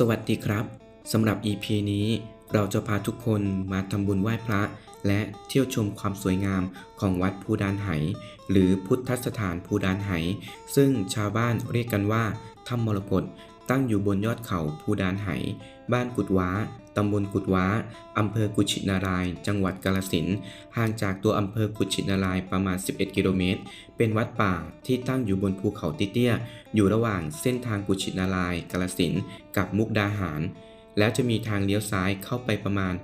สวัสดีครับสำหรับ EP นี้เราจะพาทุกคนมาทำบุญไหว้พระ และเที่ยวชมความสวยงามของวัดภูดานไห หรือพุทธสถานภูดานไห ซึ่งชาวบ้านเรียกกันว่าถ้ำมรกตตั้งอยู่บนยอดเขาภูดานไห บ้านกุดว้า ตำบลกุดว้า อำเภอกุชินาราย จังหวัดกาฬสินห่างจากตัวอำเภอกุชินารายประมาณ 11 กิโลเมตร เป็นวัดป่าที่ตั้งอยู่บนภูเขาเตี้ยๆ อยู่ระหว่างเส้นทางกุชินาราย กาฬสินกับมุกดาหาร แล้วจะมีทางเลี้ยวซ้ายเข้าไปประมาณ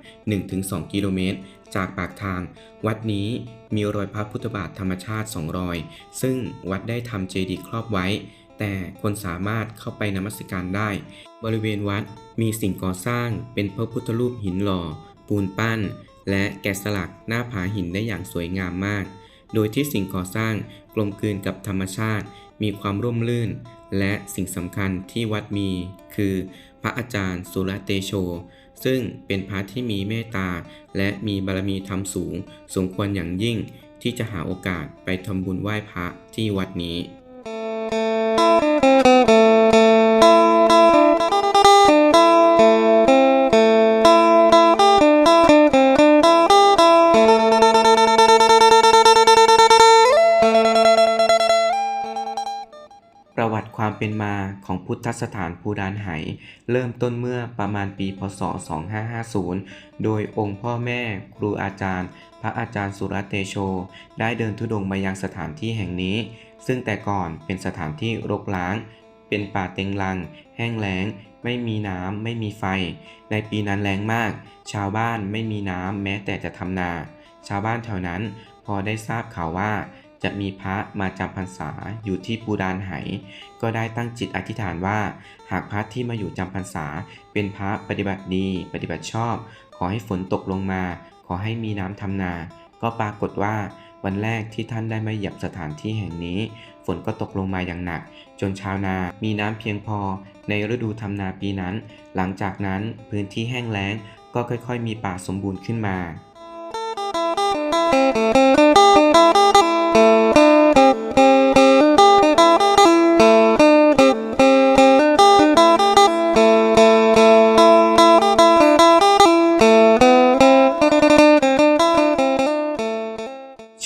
1-2 กิโลเมตร จากปากทาง วัดนี้มีรอยพระพุทธบาทธรรมชาติสองรอย ซึ่งวัดได้ทำเจดีย์ครอบไว้ แต่คนสามารถเข้าไปนมัสการได้ บริเวณวัดมีสิ่งก่อสร้างเป็นพระพุทธรูปหินหล่อ ปูนปั้น และแกะสลักหน้าผาหินได้อย่างสวยงามมาก โดยที่สิ่งก่อสร้างกลมกลืนกับธรรมชาติ มีความร่มรื่น และสิ่งสำคัญที่วัดมี คือพระอาจารย์สุรเตโช ซึ่งเป็นพระที่มีเมตตา และมีบารมีธรรมสูง สมควรอย่างยิ่งที่จะหาโอกาสไปทำบุญไหว้พระที่วัดนี้ เป็นมาของพุทธสถานภูดานไห เริ่มต้นเมื่อประมาณปี พศ 2550 โดยองค์พ่อแม่ครูอาจารย์ พระอาจารย์สุรเตโช ได้เดินทุดงค์มายังสถานที่แห่งนี้ ซึ่งแต่ก่อนเป็นสถานที่รกร้าง เป็นป่าเต็งรัง แห้งแล้ง ไม่มีน้ำไม่มีไฟ ในปีนั้นแล้งมาก ชาวบ้านไม่มีน้ำแม้แต่จะทำนา ชาวบ้านแถวนั้นพอได้ทราบข่าวว่า จะมีพระมาจำพรรษาอยู่ที่ปูดานไห ก็ได้ตั้งจิตอธิษฐานว่า หากพระที่มาอยู่จำพรรษา เป็นพระปฏิบัติดี ปฏิบัติชอบ ขอให้ฝนตกลงมา ขอให้มีน้ำทำนา ก็ปรากฏว่าวันแรกที่ท่านได้มาเหยียบสถานที่แห่งนี้ ฝนก็ตกลงมาอย่างหนัก จนชาวนามีน้ำเพียงพอ ในฤดูทำนาปีนั้น หลังจากนั้นพื้นที่แห้งแล้งก็ค่อยๆ มีป่าสมบูรณ์ขึ้นมา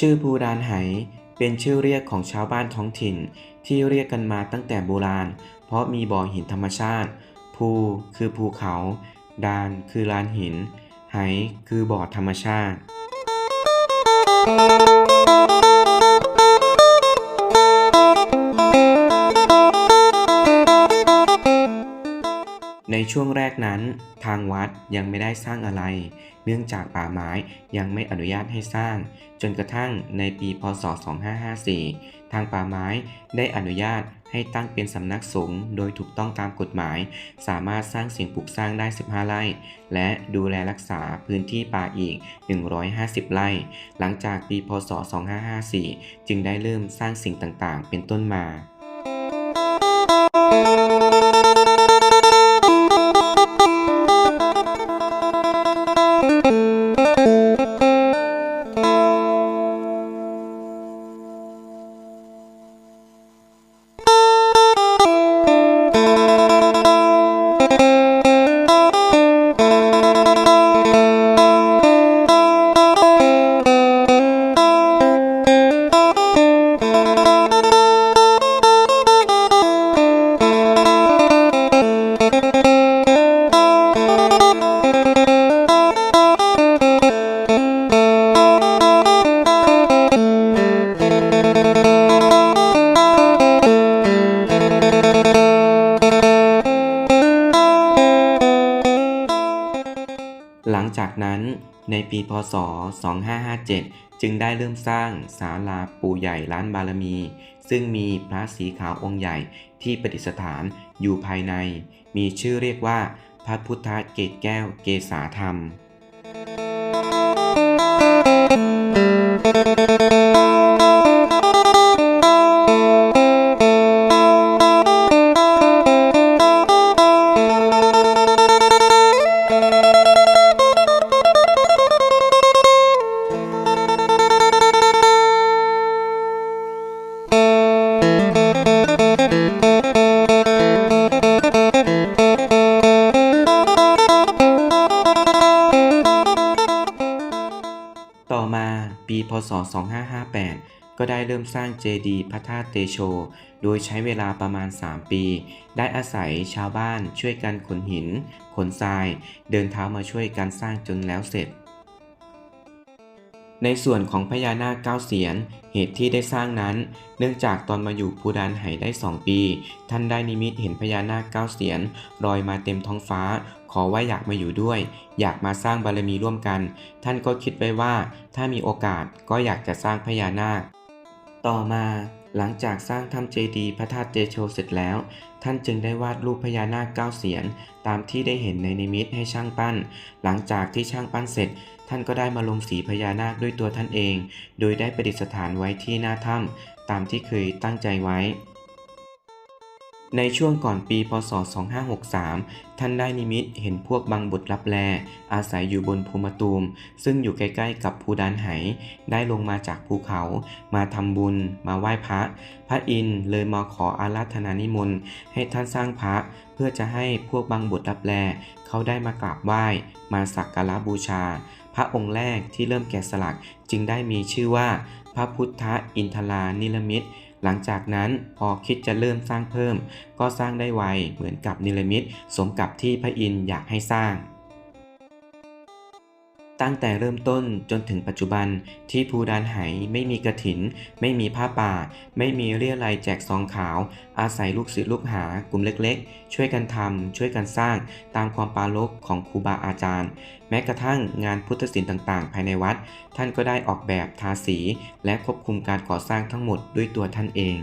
ชื่อภูดานไหเป็นชื่อเรียกของชาวบ้านท้องถิ่น ที่เรียกกันมาตั้งแต่โบราณ เพราะมีบ่อหินธรรมชาติ ภูคือภูเขา ดานคือลานหิน ไหคือบ่อธรรมชาติ ในช่วงแรกนั้น ทางวัดยังไม่ได้สร้างอะไร เนื่องจากป่าไม้ยังไม่อนุญาตให้สร้าง จนกระทั่งในปีพศ 2554 ทางป่าไม้ได้อนุญาตให้ตั้งเป็นสำนักสงฆ์โดยถูกต้องตามกฎหมาย สามารถสร้างสิ่งปลูกสร้างได้ 15 ไร่ และดูแลรักษาพื้นที่ป่าอีก 150 ไร่ หลังจากปีพศ 2554 จึงได้เริ่มสร้างสิ่งต่างๆ เป็นต้นมา หลังจากนั้นในปีพศ 2557 จึงได้เริ่มสร้างศาลาปู่ใหญ่ล้านบารมี ซึ่งมีพระสีขาวองค์ใหญ่ที่ประดิษฐานอยู่ภายใน มีชื่อเรียกว่าพระพุทธเกตแก้วเกษาธรรม 2558 ก็ได้เริ่มสร้างเจดีย์พระธาตุเตโช โดยใช้เวลาประมาณ 3 ปี ได้อาศัยชาวบ้านช่วยกันขนหิน ขนทราย เดินเท้ามาช่วยกันสร้างจนแล้วเสร็จในส่วนของพญานาคเก้าเสียน เหตุที่ได้สร้างนั้น เนื่องจากตอนมาอยู่ภูดานไหได้2ปี ท่านได้นิมิตเห็นพญานาคเก้าเสียนลอยมาเต็มท้องฟ้า อว่าอยากมาอยู่ด้วย อยากมาสร้างบารมีร่วมกัน ท่านก็คิดไว้ว่า ถ้ามีโอกาสก็อยากจะสร้างพญานาค ต่อมาหลังจากสร้างถ้ำเจดีย์พระธาตุเตโชเสร็จแล้ว ท่านจึงได้วาดรูปพญานาคเก้าเสียน ตามที่ได้เห็นในนิมิตให้ช่างปั้น หลังจากที่ช่างปั้นเสร็จ ท่านก็ได้มาลงสีพญานาคด้วยตัวท่านเอง โดยได้ประดิษฐานไว้ที่หน้าถ้ำตามที่เคยตั้งใจไว้ ในช่วงก่อนปีพศ 2563 ท่านได้นิมิตเห็นพวกบังบุตรลับแล อาศัยอยู่บนภูมะตูม ซึ่งอยู่ใกล้ๆกับภูดานไห ได้ลงมาจากภูเขา มาทำบุญ มาไหว้พระ พระอินเลยมาขออาราธนานิมนต์ให้ท่านสร้างพระ เพื่อจะให้พวกบังบุตรลับแล เขาได้มากราบไหว้ มาสักการะบูชา พระองค์แรกที่เริ่มแกะสลักจึงได้มีชื่อว่า พระพุทธอินทรานิลมิต หลังจากนั้นพอคิดจะเริ่มสร้างเพิ่ม ก็สร้างได้ไวเหมือนกับนิลมิตสมกับที่พระอินทร์อยากให้สร้าง ตั้งแต่เริ่มต้นจนถึงปัจจุบันที่ภูดานไหไม่มีกระถิน ไม่มีผ้าป่า ไม่มีเรียรัยแจกซองขาว อาศัยลูกศิษย์ลูกหากลุ่มเล็กๆ ช่วยกันทำช่วยกันสร้างตามความปารภของครูบาอาจารย์ แม้กระทั่งงานพุทธศิลป์ต่างๆ ภายในวัด ท่านก็ได้ออกแบบทาสี และควบคุมการก่อสร้างทั้งหมดด้วยตัวท่านเอง